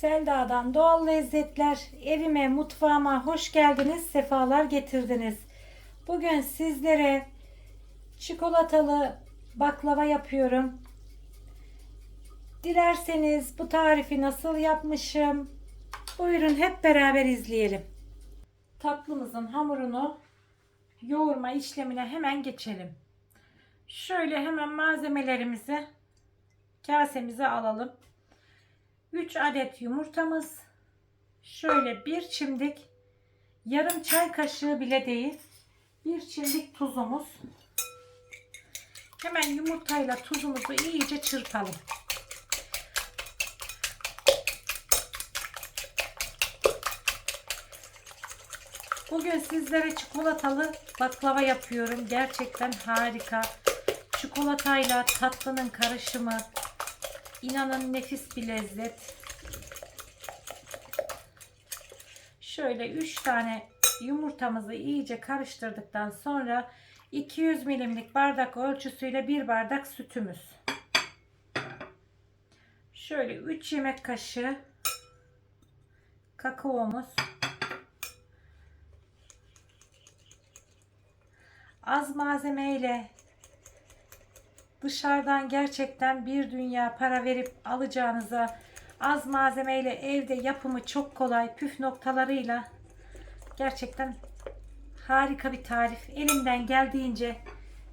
Selda'dan doğal lezzetler evime, mutfağıma hoş geldiniz, sefalar getirdiniz. Bugün sizlere çikolatalı baklava yapıyorum. Dilerseniz bu tarifi nasıl yapmışım? Buyurun hep beraber izleyelim. Tatlımızın hamurunu yoğurma işlemine hemen geçelim. Şöyle hemen malzemelerimizi kasemize alalım. 3 adet yumurtamız, şöyle bir çimdik, yarım çay kaşığı bile değil, bir çimdik tuzumuz. Hemen yumurtayla tuzumuzu iyice çırpalım. Bugün sizlere çikolatalı baklava yapıyorum. Gerçekten harika. Çikolatayla tatlının karışımı. İnanın nefis bir lezzet. Şöyle 3 tane yumurtamızı iyice karıştırdıktan sonra 200 milimlik bardak ölçüsüyle bir bardak sütümüz. Şöyle 3 yemek kaşığı kakaomuz. Az malzemeyle dışarıdan gerçekten bir dünya para verip alacağınıza az malzemeyle evde yapımı çok kolay püf noktalarıyla gerçekten harika bir tarif. Elimden geldiğince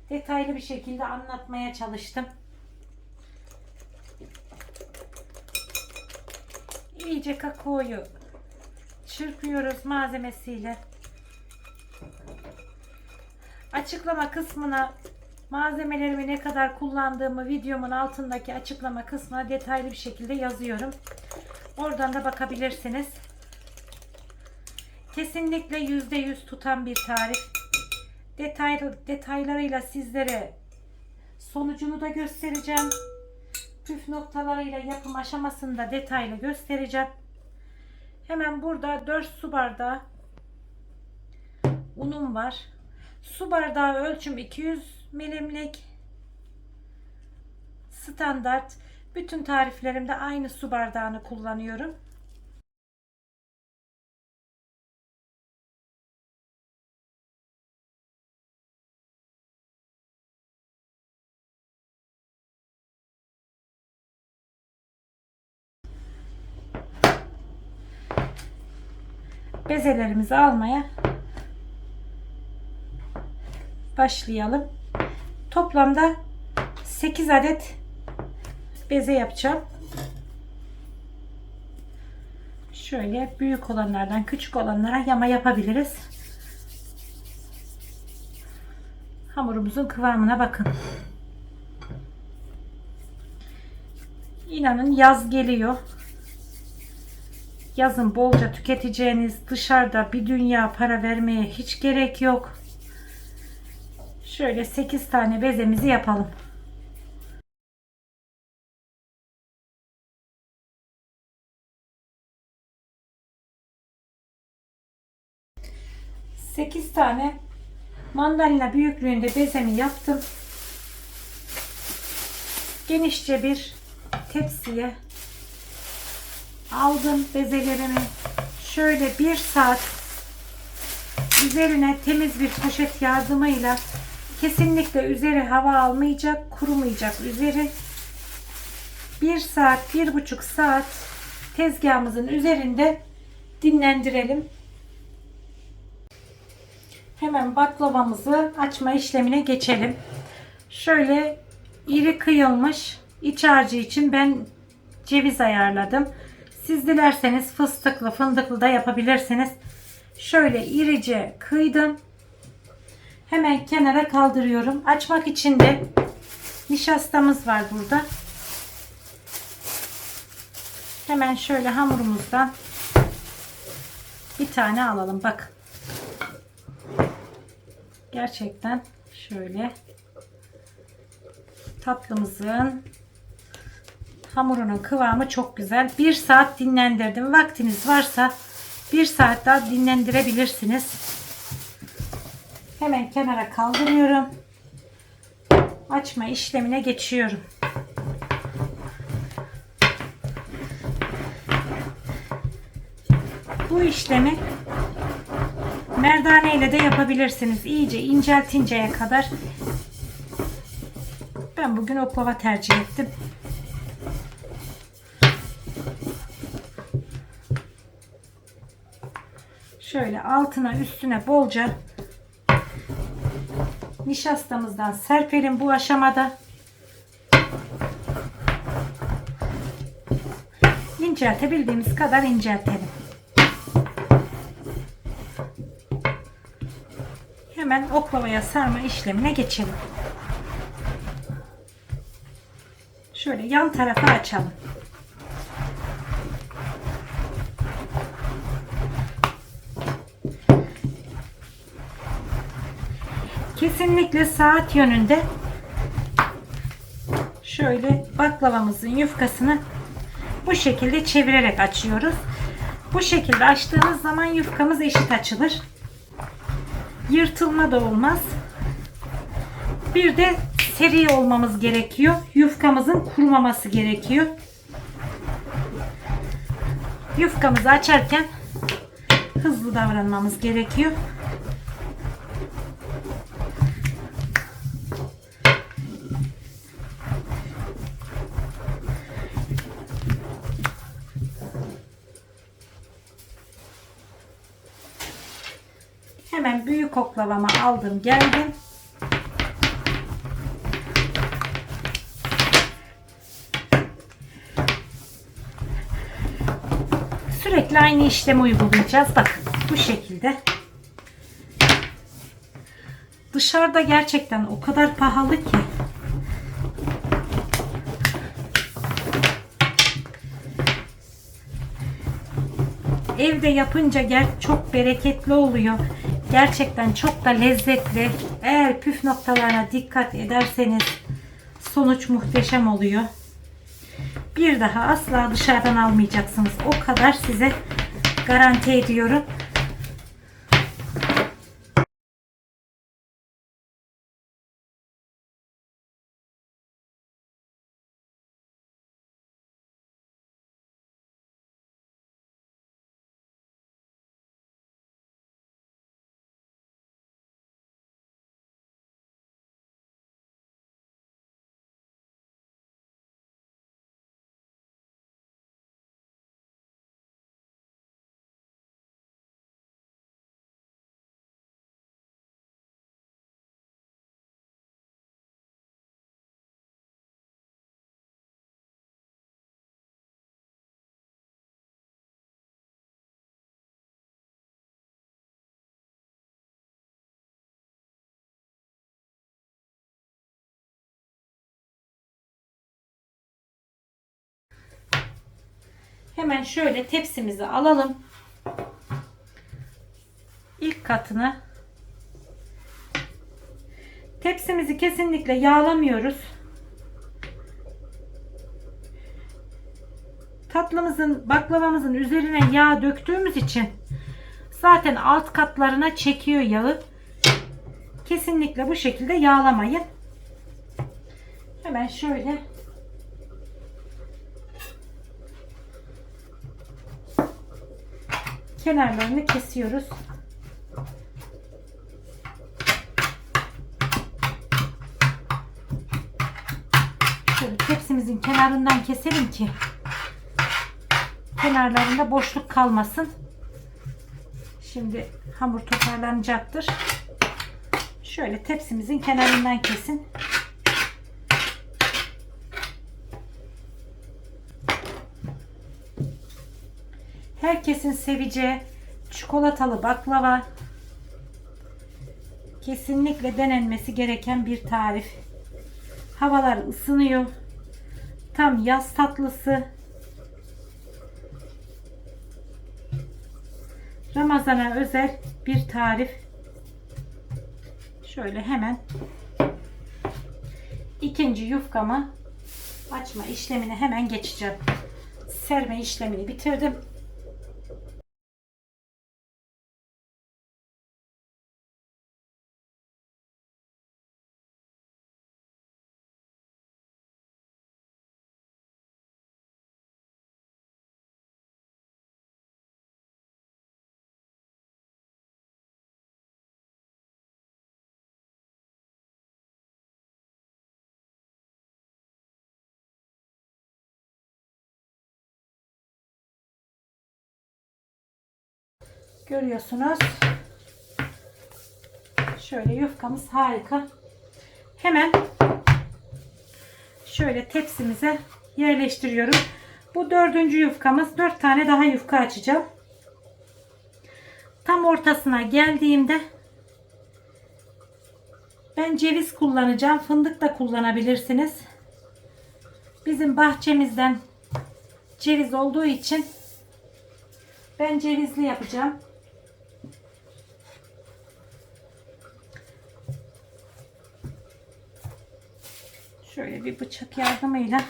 detaylı bir şekilde anlatmaya çalıştım. İyice kakaoyu çırpıyoruz malzemesiyle. Açıklama kısmına malzemelerimi ne kadar kullandığımı videomun altındaki açıklama kısmına detaylı bir şekilde yazıyorum. Oradan da bakabilirsiniz. Kesinlikle %100 tutan bir tarif. Detaylı, detaylarıyla sizlere sonucunu da göstereceğim. Püf noktalarıyla yapım aşamasında detaylı göstereceğim. Hemen burada 4 su bardağı unum var. Su bardağı ölçüm 200 milimlik. Standart. Bütün tariflerimde aynı su bardağını kullanıyorum. Bezelerimizi almaya başlayalım. Toplamda 8 adet beze yapacağım. Şöyle büyük olanlardan küçük olanlara yama yapabiliriz. Hamurumuzun kıvamına bakın. İnanın yaz geliyor. Yazın bolca tüketeceğiniz dışarıda bir dünya para vermeye hiç gerek yok. Şöyle 8 tane bezemizi yapalım. Sekiz tane mandalina büyüklüğünde bezemi yaptım. Genişçe bir tepsiye aldım bezelerimi. Şöyle bir saat üzerine temiz bir poşet yardımıyla Kesinlikle üzeri hava almayacak, kurumayacak üzeri. Bir saat, bir buçuk saat tezgahımızın üzerinde dinlendirelim. Hemen baklavamızı açma işlemine geçelim. Şöyle iri kıyılmış iç harcı için ben ceviz ayarladım. Siz dilerseniz fıstıklı, fındıklı da yapabilirsiniz. Şöyle irice kıydım. Hemen kenara kaldırıyorum. Açmak için de nişastamız var burada. Hemen şöyle hamurumuzdan bir tane alalım. Bak. Gerçekten şöyle tatlımızın hamurunun kıvamı çok güzel. Bir saat dinlendirdim. Vaktiniz varsa bir saat daha dinlendirebilirsiniz. Hemen kenara kaldırıyorum. Açma işlemine geçiyorum. Bu işlemi merdane ile de yapabilirsiniz. İyice inceltinceye kadar. Ben bugün oklava tercih ettim. Şöyle altına üstüne bolca nişastamızdan serpelim bu aşamada. İnceltebildiğimiz kadar inceltelim. Hemen oklavaya sarma işlemine geçelim. Şöyle yan tarafa açalım. Kesinlikle saat yönünde şöyle baklavamızın yufkasını bu şekilde çevirerek açıyoruz. Bu şekilde açtığımız zaman yufkamız eşit açılır. Yırtılma da olmaz. Bir de seri olmamız gerekiyor. Yufkamızın kurumaması gerekiyor. Yufkamızı açarken hızlı davranmamız gerekiyor. Oklavama aldım geldim. Sürekli aynı işlemi uygulayacağız. Bakın bu şekilde. Dışarıda gerçekten o kadar pahalı ki. Evde yapınca ger çok bereketli oluyor. Gerçekten çok da lezzetli. Eğer püf noktalarına dikkat ederseniz sonuç muhteşem oluyor. Bir daha asla dışarıdan almayacaksınız. O kadar size garanti ediyorum. Hemen şöyle tepsimizi alalım. İlk katını tepsimizi kesinlikle yağlamıyoruz. Tatlımızın, baklavamızın üzerine yağ döktüğümüz için zaten alt katlarına çekiyor yağı. Kesinlikle bu şekilde yağlamayın. Hemen şöyle kenarlarını kesiyoruz. Şöyle tepsimizin kenarından keselim ki kenarlarında boşluk kalmasın. Şimdi hamur toparlanacaktır. Şöyle tepsimizin kenarından kesin. Herkesin seveceği çikolatalı baklava kesinlikle denenmesi gereken bir tarif. Havalar ısınıyor. Tam yaz tatlısı. Ramazana özel bir tarif. Şöyle hemen ikinci yufkamı açma işlemine hemen geçeceğim. Serme işlemini bitirdim. Görüyorsunuz. Şöyle yufkamız harika. Hemen şöyle tepsimize yerleştiriyorum. Bu dördüncü yufkamız. Dört tane daha yufka açacağım. Tam ortasına geldiğimde ben ceviz kullanacağım. Fındık da kullanabilirsiniz. Bizim bahçemizden ceviz olduğu için ben cevizli yapacağım. Şöyle bir bıçak yardımıyla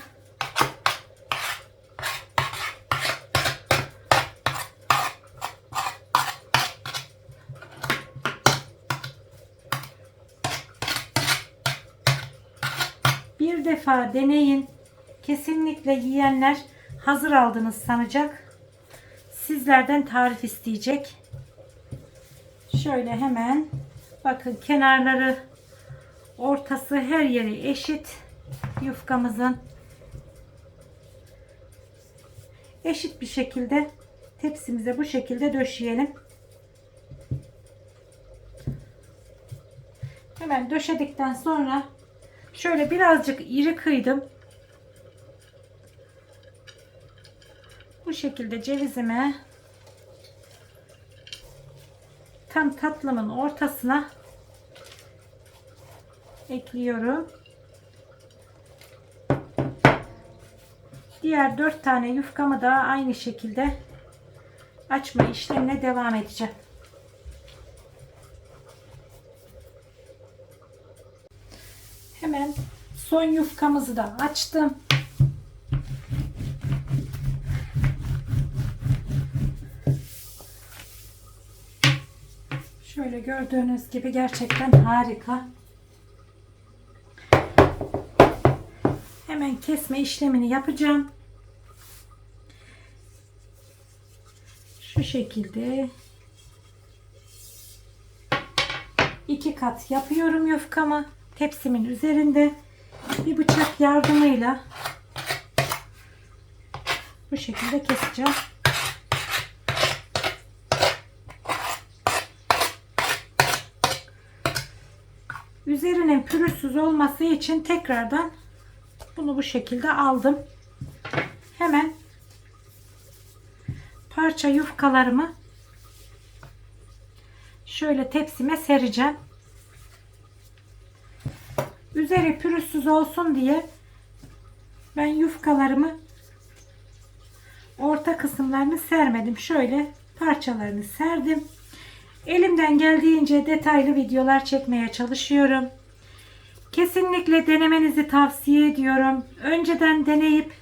bir defa deneyin. Kesinlikle yiyenler hazır aldınız sanacak. Sizlerden tarif isteyecek. Şöyle hemen bakın kenarları ortası her yeri eşit yufkamızın eşit bir şekilde tepsimize bu şekilde döşeyelim. Hemen döşedikten sonra şöyle birazcık iri kıydım. Bu şekilde cevizimi tam tatlımın ortasına ekliyorum. Diğer dört tane yufkamı da aynı şekilde açma işlemine devam edeceğim. Hemen son yufkamızı da açtım. Şöyle gördüğünüz gibi gerçekten harika. Kesme işlemini yapacağım. Şu şekilde iki kat yapıyorum yufkamı tepsimin üzerinde bir bıçak yardımıyla bu şekilde keseceğim. Üzerinin pürüzsüz olması için tekrardan bunu bu şekilde aldım. Hemen parça yufkalarımı şöyle tepsime sereceğim. Üzeri pürüzsüz olsun diye ben yufkalarımı orta kısımlarını sermedim. Şöyle parçalarını serdim. Elimden geldiğince detaylı videolar çekmeye çalışıyorum. Kesinlikle denemenizi tavsiye ediyorum. Önceden deneyip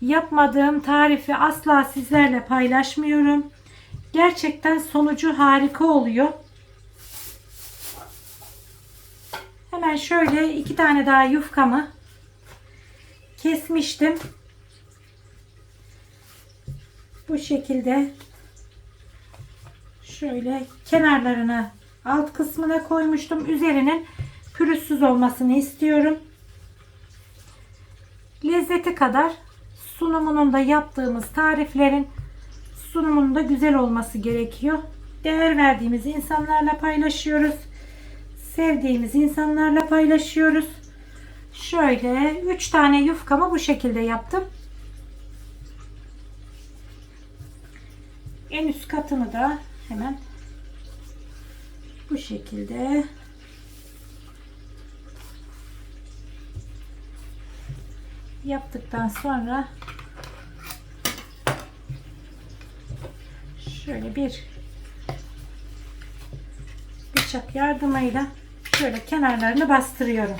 yapmadığım tarifi asla sizlerle paylaşmıyorum. Gerçekten sonucu harika oluyor. Hemen şöyle iki tane daha yufkamı kesmiştim. Bu şekilde şöyle kenarlarına alt kısmına koymuştum. Üzerinin pürüzsüz olmasını istiyorum. Lezzeti kadar sunumunun da yaptığımız tariflerin sunumunun da güzel olması gerekiyor. Değer verdiğimiz insanlarla paylaşıyoruz. Sevdiğimiz insanlarla paylaşıyoruz. Şöyle 3 tane yufkamı bu şekilde yaptım. En üst katını da hemen bu şekilde yaptıktan sonra şöyle bir bıçak yardımıyla şöyle kenarlarını bastırıyorum.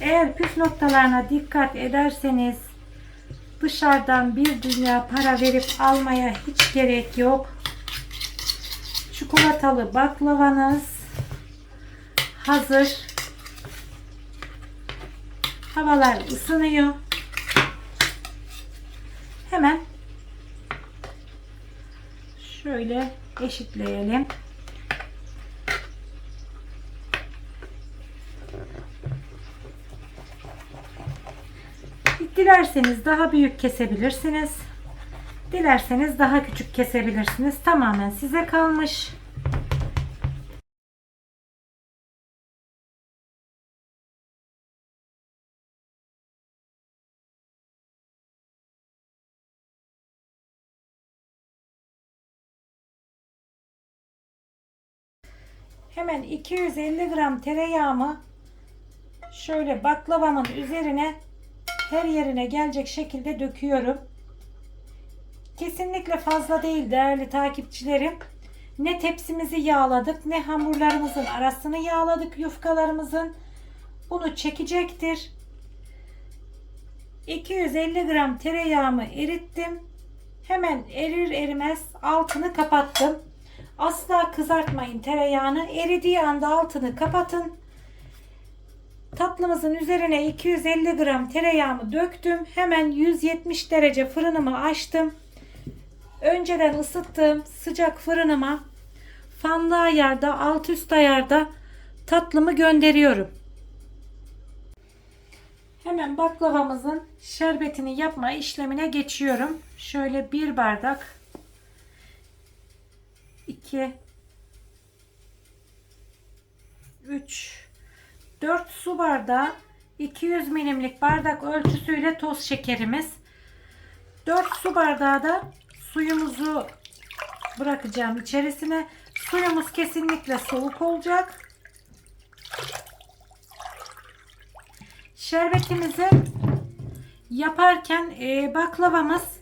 Eğer püf noktalarına dikkat ederseniz dışarıdan bir dünya para verip almaya hiç gerek yok. Çikolatalı baklavanız hazır. Havalar ısınıyor. Hemen şöyle eşitleyelim. Dilerseniz daha büyük kesebilirsiniz. Dilerseniz daha küçük kesebilirsiniz. Tamamen size kalmış. Hemen 250 gram tereyağımı şöyle baklavamın üzerine her yerine gelecek şekilde döküyorum. Kesinlikle fazla değil değerli takipçilerim. Ne tepsimizi yağladık ne hamurlarımızın arasını yağladık yufkalarımızın. Bunu çekecektir. 250 gram tereyağımı erittim. Hemen erir erimez altını kapattım. Asla kızartmayın tereyağını. Eridiği anda altını kapatın. Tatlımızın üzerine 250 gram tereyağımı döktüm. Hemen 170 derece fırınımı açtım. Önceden ısıttığım sıcak fırınıma fanlı ayarda alt üst ayarda tatlımı gönderiyorum. Hemen baklavamızın şerbetini yapma işlemine geçiyorum. Şöyle bir bardak 2 3 4 su bardağı 200 milimlik bardak ölçüsüyle toz şekerimiz. 4 su bardağı da suyumuzu bırakacağım içerisine. Suyumuz kesinlikle soğuk olacak. Şerbetimizi yaparken e, baklavamız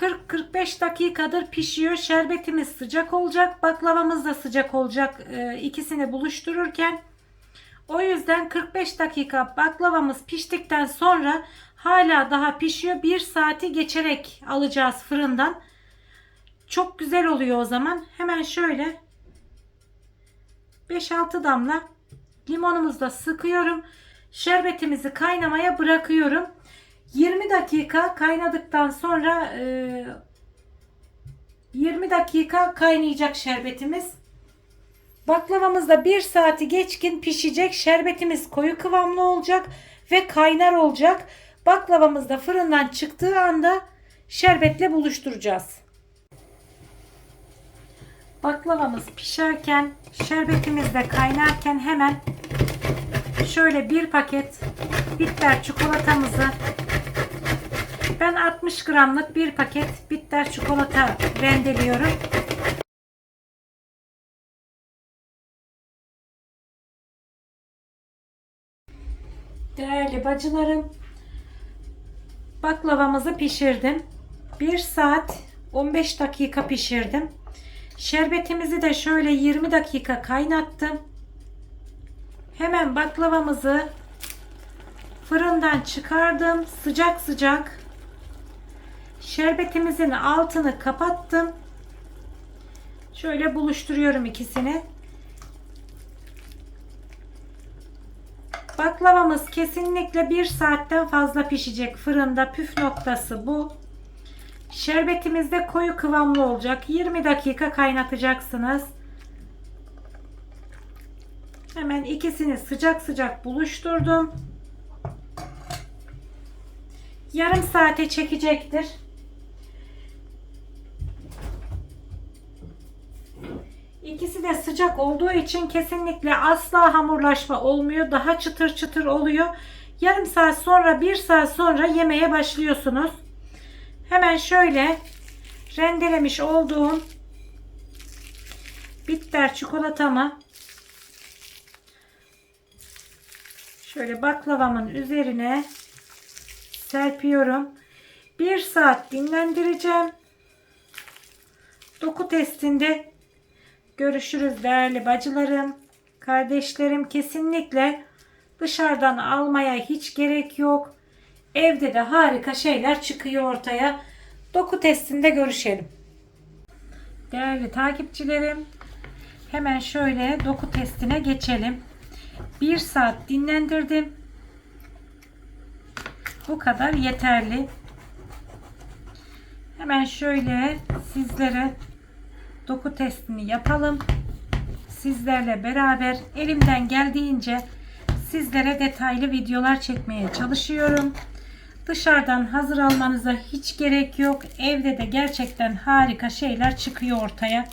40-45 dakikadır pişiyor. Şerbetimiz sıcak olacak. Baklavamız da sıcak olacak. E, ikisini buluştururken. O yüzden 45 dakika baklavamız piştikten sonra hala daha pişiyor. 1 saati geçerek alacağız fırından. Çok güzel oluyor o zaman. Hemen şöyle 5-6 damla limonumuzu sıkıyorum. Şerbetimizi kaynamaya bırakıyorum. 20 dakika kaynadıktan sonra e, 20 dakika kaynayacak şerbetimiz. Baklavamız da 1 saati geçkin pişecek. Şerbetimiz koyu kıvamlı olacak ve kaynar olacak. Baklavamız da fırından çıktığı anda şerbetle buluşturacağız. Baklavamız pişerken, şerbetimiz de kaynarken hemen şöyle bir paket bitter çikolatamızı ben 60 gramlık bir paket bitter çikolata rendeliyorum. Değerli bacılarım, baklavamızı pişirdim. 1 saat 15 dakika pişirdim. Şerbetimizi de şöyle 20 dakika kaynattım. Hemen baklavamızı fırından çıkardım. Sıcak sıcak şerbetimizin altını kapattım. Şöyle buluşturuyorum ikisini. Baklavamız kesinlikle bir saatten fazla pişecek fırında. Püf noktası bu. Şerbetimiz de koyu kıvamlı olacak. 20 dakika kaynatacaksınız. Hemen ikisini sıcak sıcak buluşturdum. Yarım saate çekecektir. İkisi de sıcak olduğu için kesinlikle asla hamurlaşma olmuyor. Daha çıtır çıtır oluyor. Yarım saat sonra, bir saat sonra yemeye başlıyorsunuz. Hemen şöyle rendelemiş olduğum bitter çikolatamı şöyle baklavamın üzerine serpiyorum. Bir saat dinlendireceğim. Doku testinde görüşürüz değerli bacılarım. Kardeşlerim kesinlikle dışarıdan almaya hiç gerek yok. Evde de harika şeyler çıkıyor ortaya. Doku testinde görüşelim. Değerli takipçilerim, hemen şöyle doku testine geçelim. Bir saat dinlendirdim. Bu kadar yeterli. Hemen şöyle sizlere doku testini yapalım. Sizlerle beraber elimden geldiğince sizlere detaylı videolar çekmeye çalışıyorum. Dışarıdan hazır almanıza hiç gerek yok. Evde de gerçekten harika şeyler çıkıyor ortaya.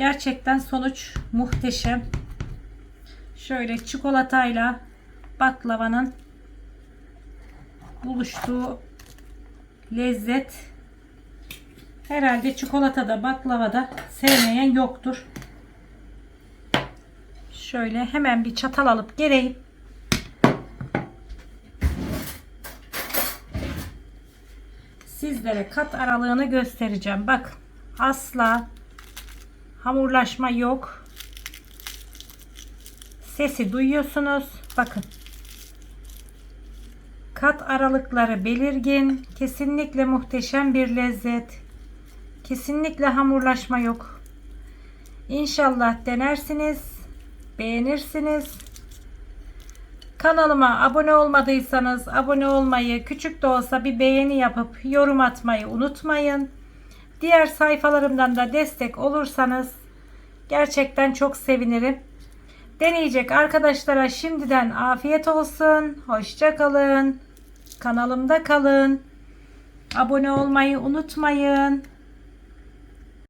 Gerçekten sonuç muhteşem. Şöyle çikolatayla baklavanın buluştuğu lezzet. Herhalde çikolatada baklavada sevmeyen yoktur. Şöyle hemen bir çatal alıp geleyim. Sizlere kat aralığını göstereceğim. Bak asla hamurlaşma yok. Sesi duyuyorsunuz. Bakın. Kat aralıkları belirgin. Kesinlikle muhteşem bir lezzet. Kesinlikle hamurlaşma yok. İnşallah denersiniz. Beğenirsiniz. Kanalıma abone olmadıysanız abone olmayı, küçük de olsa bir beğeni yapıp yorum atmayı unutmayın. Diğer sayfalarımdan da destek olursanız gerçekten çok sevinirim. Deneyecek arkadaşlara şimdiden afiyet olsun. Hoşça kalın. Kanalımda kalın. Abone olmayı unutmayın.